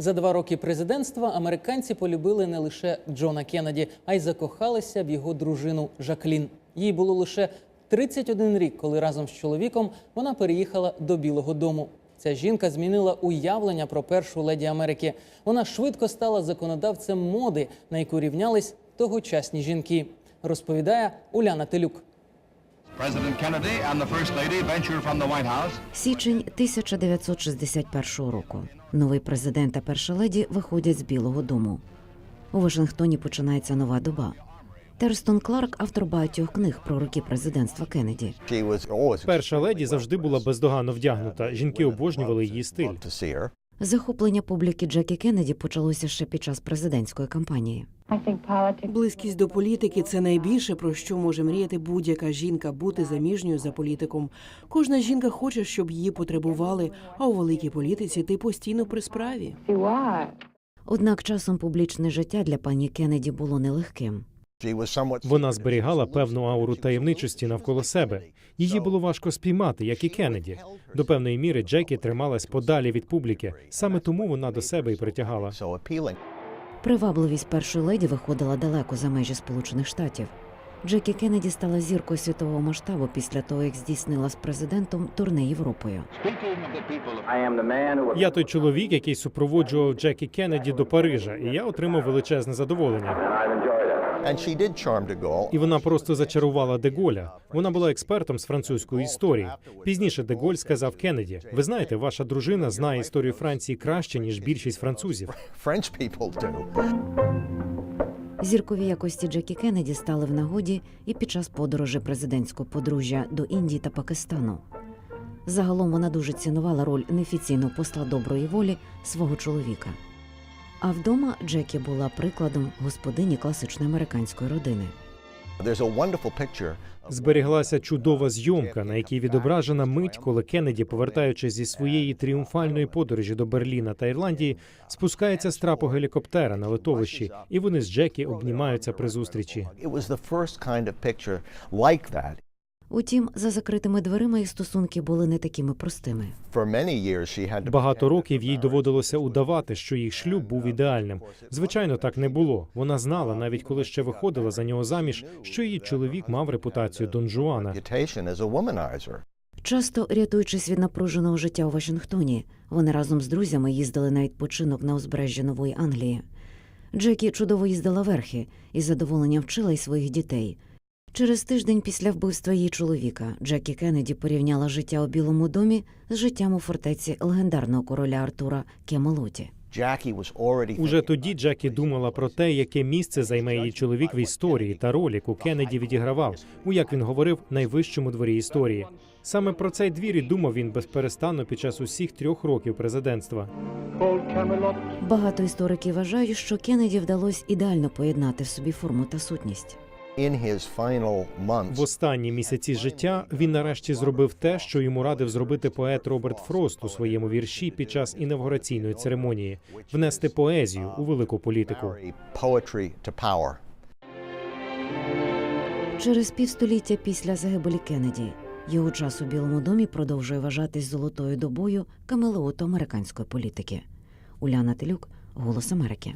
За два роки президентства американці полюбили не лише Джона Кеннеді, а й закохалися в його дружину Жаклін. Їй було лише 31 рік, коли разом з чоловіком вона переїхала до Білого Дому. Ця жінка змінила уявлення про першу леді Америки. Вона швидко стала законодавцем моди, на яку рівнялись тогочасні жінки. Розповідає Уляна Телюк. Січень 1961 року. Новий президент та перша леді виходять з Білого Дому. У Вашингтоні починається нова доба. Терстон Кларк, автор багатьох книг про роки президентства Кеннеді. Перша леді завжди була бездоганно вдягнута. Жінки обожнювали її стиль. Захоплення публіки Джекі Кеннеді почалося ще під час президентської кампанії. Близькість до політики це найбільше про що може мріяти будь-яка жінка бути заміжньою за політиком. Кожна жінка хоче, щоб її потребували, а у великій політиці ти постійно при справі. Однак часом публічне життя для пані Кеннеді було нелегким. Вона зберігала певну ауру таємничості навколо себе. Її було важко спіймати, як і Кеннеді. До певної міри Джекі трималась подалі від публіки. Саме тому вона до себе і притягала. Привабливість першої леді виходила далеко за межі Сполучених Штатів. Джекі Кеннеді стала зіркою світового масштабу після того, як здійснила з президентом турне Європою. Я той чоловік, який супроводжував Джекі Кеннеді до Парижа, і я отримав величезне задоволення. And she did charm de Gaulle. І вона просто зачарувала Деголя. Вона була експертом з французької історії. Пізніше Деголь сказав Кеннеді: Ви знаєте, ваша дружина знає історію Франції краще ніж більшість французів. French. Зіркові якості Джекі Кеннеді стали в нагоді і під час подорожі президентського подружжя до Індії та Пакистану. Загалом вона дуже цінувала роль неофіційного посла доброї волі свого чоловіка. А вдома Джекі була прикладом господині класичної американської родини. Зберіглася чудова зйомка, на якій відображена мить, коли Кеннеді, повертаючись зі своєї тріумфальної подорожі до Берліна та Ірландії, спускається з трапу гелікоптера на литовищі, і вони з Джекі обнімаються при зустрічі. Утім, за закритими дверима їх стосунки були не такими простими. Багато років їй доводилося удавати, що їх шлюб був ідеальним. Звичайно, так не було. Вона знала, навіть коли ще виходила за нього заміж, що її чоловік мав репутацію Дон Жуана. Часто рятуючись від напруженого життя у Вашингтоні, вони разом з друзями їздили на відпочинок на узбережжя Нової Англії. Джекі чудово їздила верхи і з задоволенням вчила й своїх дітей. Через тиждень після вбивства її чоловіка Джекі Кеннеді порівняла життя у Білому домі з життям у фортеці легендарного короля Артура Кемелоті. Уже тоді Джекі думала про те, яке місце займе її чоловік в історії та роль, яку Кеннеді відігравав у як він говорив найвищому дворі історії. Саме про цей двір і думав він безперестанно під час усіх трьох років президентства. Багато істориків вважають, що Кеннеді вдалося ідеально поєднати в собі форму та сутність. In his. В останні місяці життя він нарешті зробив те, що йому радив зробити поет Роберт Фрост у своєму вірші під час інавгураційної церемонії внести поезію у велику політику. Через півстоліття після загибелі Кеннеді його час у Білому домі продовжує вважатись золотою добою камелеоту американської політики. Уляна Телюк, Голос Америки.